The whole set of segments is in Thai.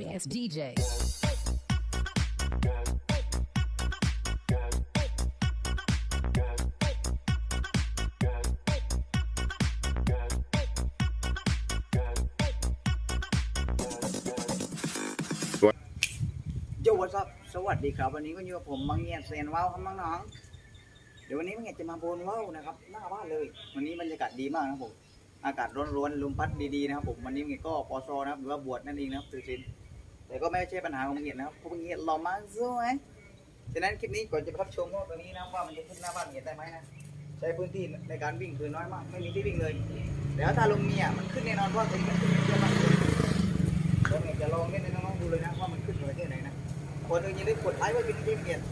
starting as DJ. โยวัสับสวัสดีครับ วันนี้ก็อยู่กับผมมังเงียเซนว้าวครับน้องๆเดี๋ยววันนี้มังเงียจะมาโบนว่าวนะครับหน้าบ้านเลย วันนี้บรรยากาศดีมากนะครับผม อากาศร้อนๆลมพัดดีๆนะครับผม วันนี้มังเงียก็ปอซอนะครับหรือว่าบวชนั่นเองนะครับถือศีล แต่ก็ไม่ใช่ปัญหาของเงียนะครับเพราะมังเงียหล่อมากสวยฉะนั้นคลิปนี้ก่อนจะไปรับชมว่าตัวนี้นะว่ามันจะขึ้นหน้าบ้านเงียได้ไหมนะใช้พื้นที่ในการวิ่งคือน้อยมาก ไม่มีที่วิ่งเลยเดี๋ยวถ้าลงมีอะมันขึ้นแน่นอนเพราะตัวนี้มันขึ้นเยอะมากเลยเดี๋ยวเงียจะลองเล่นให้น้องๆดูเลยนะว่ามันขึ้นประเทศไหนนะคนหนึ่งอย่าลืมกดไลค์ไว้เป็นที่เกียรติ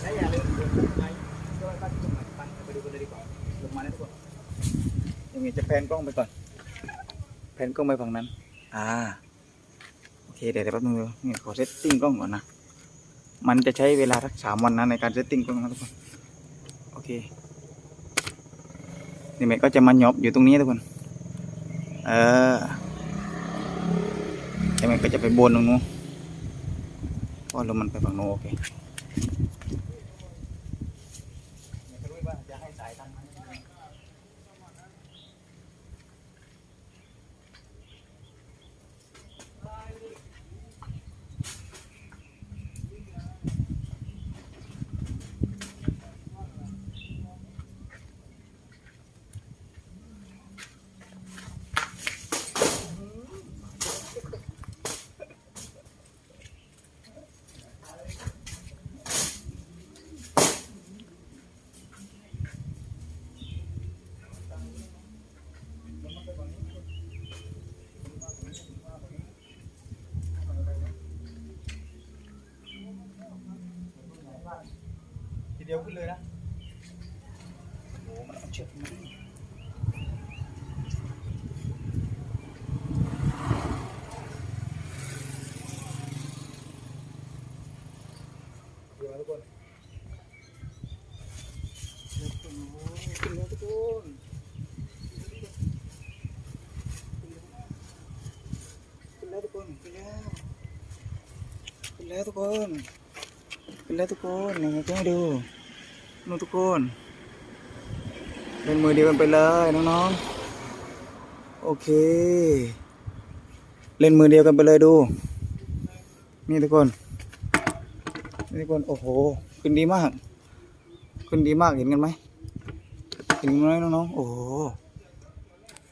และอย่าลืมกดซับสไครต์ด้วยก็ที่ตรงไหนไปไปดูกันเลยดีกว่าลงมานะทุกคนยังไงจะแพนกล้องไปก่อนแพนกล้องไปฝั่งนั้น อ่า เคเดี๋ยวเดี๋ยวแป๊บนึงเนี่ยวนี่ขอเซตติ้งกล้องก่อนนะ มันจะใช้เวลาสักสามวันนะในการเซตติ้งกล้องนะทุกคน โอเค นี่แม่ก็จะมาหยอบอยู่ตรงนี้ทุกคน เออแล้วแม่ก็จะไปบนตรงนู้นเพราะลมมันไปฝั่งโน้นโอเค เดียวขึ้นเลยนะโอ้โหมันเอาเชือกมาดิเดี๋ยวนะทุกคนขึ้นแล้วทุกคนขึ้นแล้วทุกคนขึ้นแล้วขึ้นแล้วทุกคนเป็นแล้วทุกคนนี่มาให้ดู นู่นทุกคนเล่นมือเดียวกันไปเลยน้องๆโอเค เล่นมือเดียวกันไปเลยดู นี่ทุกคนนี่ทุกคนโอ้โหขึ้นดีมากขึ้นดีมากเห็นกันไหมเห็นไหมน้องๆโอ้โห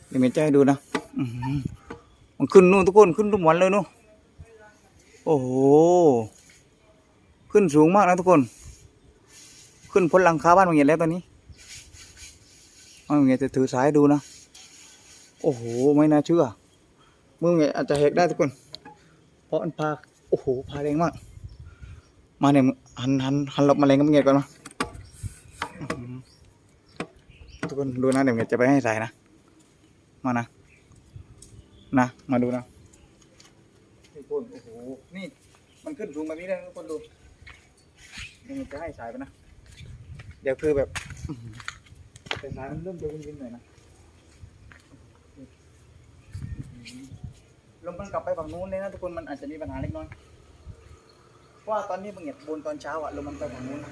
เดี๋ยวเมย์จะให้ดูนะมันขึ้นนู่นทุกคนขึ้นทุกวันเลยนู่นโอ้โห ขึ้นสูงมากนะทุกคน ขึ้นพ้นหลังคาบ้านบางเงียแล้วตอนนี้บางเงียจะถือสายดูนะ โอ้โห ไม่น่าเชื่อมือเงียอาจจะแหกได้ทุกคน เพราะมันพา โอ้โห พาแรงมาก มาเนี่ยหันหันหันหลบมาแรงกับเงียก่อนมาทุกคนดูนะเดี๋ยวเงียจะไปให้สายนะ มานะ นะ มาดูนะทุกคนโอ้โห นี่ มันขึ้นสูงแบบนี้เลยทุกคนดูยังจะให้สายไปนะ เดี๋ยวคือแบบอื้อหือแต่สายมันเริ่มจะวินๆหน่อยนะอื้อหือลมมันกลับไปฝั่งนู้นเลยนะทุกคนมันอาจจะมีปัญหาเล็กน้อยเพราะว่าตอนนี้บางเหยียดบนตอนเช้าอะลมมันไปฝั่งนู้นนะ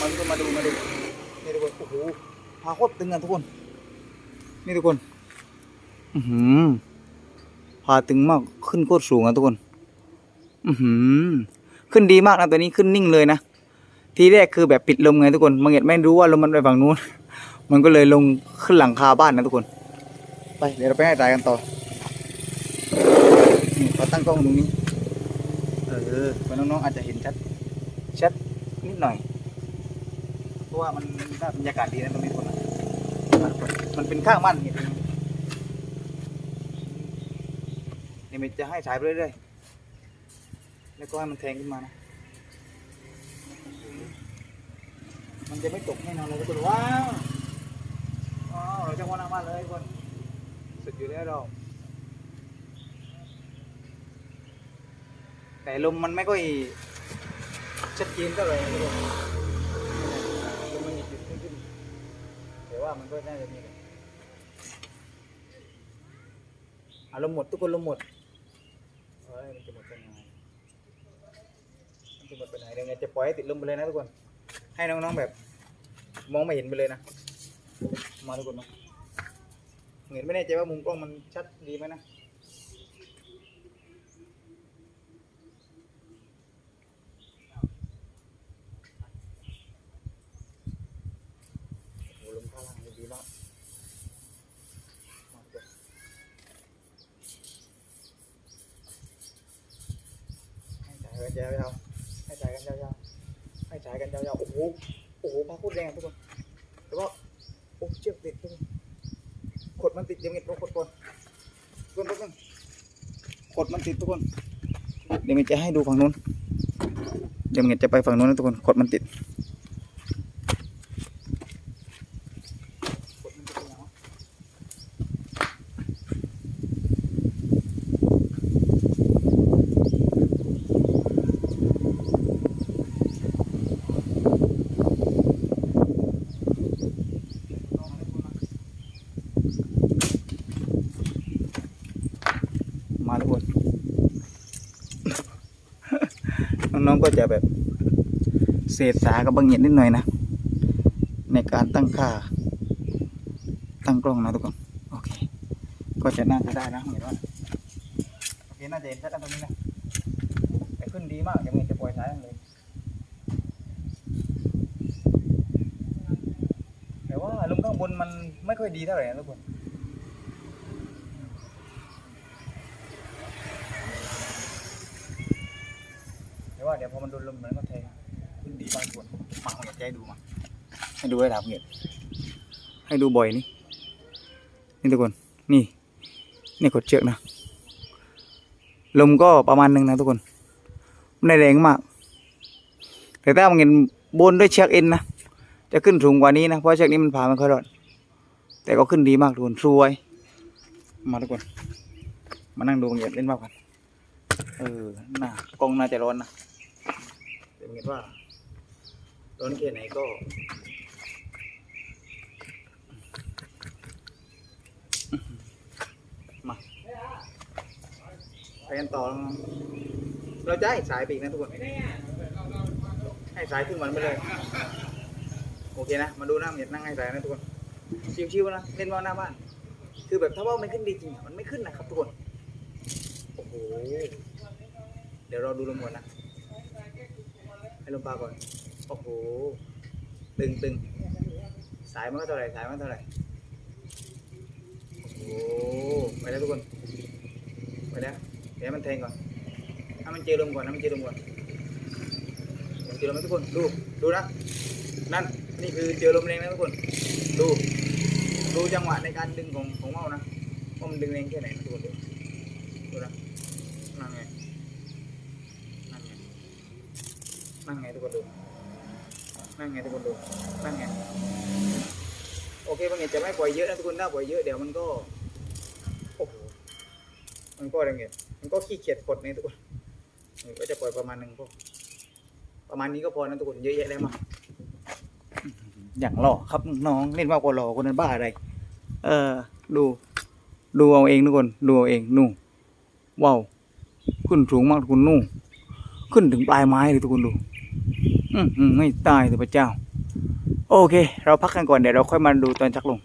มันก็มาดูมาดูนี่ทุกคนโอ้โหพาโคตรตึงอะทุกคน นี่ทุกคน อือหือพาตึงมากขึ้นโคตรสูงอะทุกคน อือหือ ขึ้นดีมากนะตัวนี้ขึ้นนิ่งเลยนะ ทีแรกคือแบบปิดลมไงทุกคนบางเงียไม่รู้ว่าลมมันไปฝั่งนู้น มันก็เลยลงขึ้นหลังคาบ้านนะทุกคน ไปเดี๋ยวเราไปให้ตายกันต่อนี่ขอตั้งกล้องตรงนี้ เออเพื่อนน้องๆอาจจะเห็นชัด ชัดนิดหน่อย เพราะว่ามันได้บรรยากาศดีนะตรงนี้คนนะมันเป็นข้างบ้านเห็นไหมนี่มันจะให้สายไปเรื่อย แล้วก็ให้มันแทงขึ้นมานะ มันจะไม่ตกแน่นอนเลยทุกคนว้าวว้าวเราจะว่าน้ำมาเลยทุกคนสุดอยู่แล้วเราแต่ลมมันไม่ค่อยชัดเจนเท่าไหร่ลมมันหยุดขึ้นแต่ว่ามันก็น่าจะมีแหละอะลมหมดทุกคนลมหมดเฮ้ยมันจะหมดไปไหนมัน จะหมดไปไหนเดี๋ยวจะปล่อยให้ติดลมไปเลยนะทุกคน ให้น้องๆแบบ มองไม่เห็นไปเลยนะ มาทุกคนมาเห็นไม่แน่ใจว่ามุมกล้องมันชัดดีไหมนะโอ้โหลมพลังดีมากมาทุกคนให้ฉายกันยาวๆให้ฉา กันยาวๆให้ฉายกันยาวๆโอ้โหโอ้โหพาพูดแรงทุกคนแต่ว่าโอ้เชือกติดทุกคนขดมันติดยังไงเราขดก่อนทุกคนเพื่อนขดมันติดทุกคน เดี๋ยวมันจะให้ดูฝั่งนู้น เดี๋ยวมันจะไปฝั่งนู้นนะทุกคนขดมันติดมันจะเป็นยังไงวะมาทุกคน น้องๆ ก็จะแบบเศษสากับบางเหียดนิดหน่อยนะ ในการตั้งค่า ตั้งกล้องนะทุกคนโอเค ก็จะน่าจะได้นะเห็นว่าโอเคน่าจะเห็นชัดกันตรงนี้นะแต่ขึ้นดีมากยังไงจะปล่อยสายเลยแต่ว่าลมข้างบนมันไม่ค่อยดีเท่าไหร่นะทุกคน ว่าเดี๋ยวพอมันโดนลมมันก็แทงขึ้นดีมากทุกคนมาเอาเห็ดใจดูมาให้ดูให้ถาเห็ดให้ดูบ่อยนี่นี่ทุกคนนี่นี่กดเชือกนะลมก็ประมาณหนึ่งนะทุกคนไม่ได้แรงมาก แต่ถ้ามันเห็นบนด้วยเชือกเอ็นนะจะขึ้นสูงกว่านี้นะเพราะเชือกนี้มันผ่าไม่ค่อยรอดแต่ก็ขึ้นดีมากทุกคนสวย มาทุกคนมานั่งดูบางอย่างเล่นมากกันเออหน่ากล้องน่าจะร้อนนะ เห็นว่าร้อนแค่ไหนก็ มาไปกันต่อ เราจะให้สายปีกนะทุกคน ให้สายขึ้นมันไปเลย โอเคนะ มาดูหนะเห็นนั่งให้สายนะทุกคน ชิวๆนะ เล่นว่าวหน้าบ้าน คือแบบถ้าว่าวมันขึ้นดีจริงมันไม่ขึ้นนะครับทุกคน โอ้โห เดี๋ยวเราดูลมก่อนนะ ลมปลาก่อน โอ้โห ตึงตึงสายมันก็เท่าไหร่ สายมันเท่าไหร่ โอ้โห ไปแล้วทุกคน ไปแล้ว เดี๋ยวให้มันแทงก่อนให้มันเจอลมก่อนให้มันเจอลมก่อนเจอลมไหมทุกคน ดู ดูนะ นั่น นี่คือเจอลมแรงนะทุกคน ดู ดูจังหวะในการดึงของของเมานะว่ามันดึงแรงแค่ไหนนะทุกคนดูดูนะนั่นไง นั่นไงทุกคนดูนั่นไงทุกคนดูนั่นไงโอเคบางอย่างจะไม่ปล่อยเยอะนะทุกคนถ้าปล่อยเยอะเดี๋ยวมันก็โอ้โหมันก็อะไรเงี้ยมันก็ขี้เกียจกดนี่ทุกคนก็จะปล่อยประมาณหนึ่งพวกประมาณนี้ก็พอนะทุกคนเยอะแยะแล้วมั้งอย่างหล่อครับน้องเล่นว่าวก็หล่อคนนั้นบ้าอะไร เออ ดู ดูเอาเองทุกคน ดูเอาเองนู่นว้าว ขึ้นสูงมากทุกคนนู่นขึ้นถึงปลายไม้เลยทุกคนดู ไม่ตายเถอะพระเจ้า โอเค เราพักกันก่อนเดี๋ยวเราค่อยมาดูตอนชักลง